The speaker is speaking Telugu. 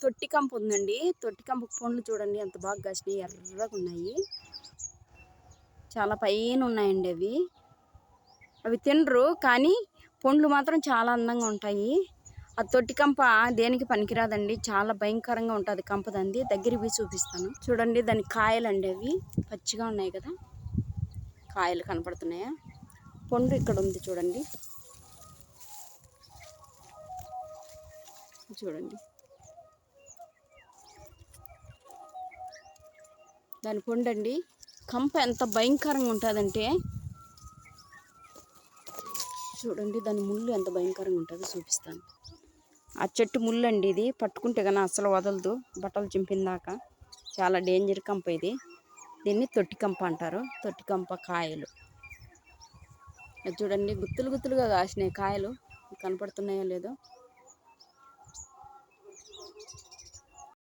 తొట్టి కంప ఉందండి. తొట్టి కంపు పండ్లు చూడండి. ఎంత బాగా కాసినాయి ఎర్రగా ఉన్నాయి. చాలా పైన ఉన్నాయండి అవి. అవి తినరు కానీ పండ్లు మాత్రం చాలా అందంగా ఉంటాయి. ఆ తొట్టి కంప దేనికి పనికిరాదండి. చాలా భయంకరంగా ఉంటుంది కంపదంది దగ్గరికి చూపిస్తాను. చూడండి దాని కాయలండి అవి. పచ్చిగా ఉన్నాయి కదా. కాయలు కనపడుతున్నాయా? పండు ఇక్కడ ఉంది చూడండి. చూడండి. దాని పండు కంప ఎంత భయంకరంగా ఉంటుందంటే చూడండి దాని ముళ్ళు ఎంత భయంకరంగా ఉంటుందో చూపిస్తాను. ఆ చెట్టు ముళ్ళు అండి ఇది పట్టుకుంటే కానీ అసలు వదలదు బట్టలు చింపిందాక చాలా డేంజర్ కంప ఇది. దీన్ని తొట్టి కంప అంటారు తొట్టి కంప కాయలు. అది చూడండి గుత్తులు గుత్తులుగా కాసినాయి కాయలు. కనపడుతున్నాయో లేదో.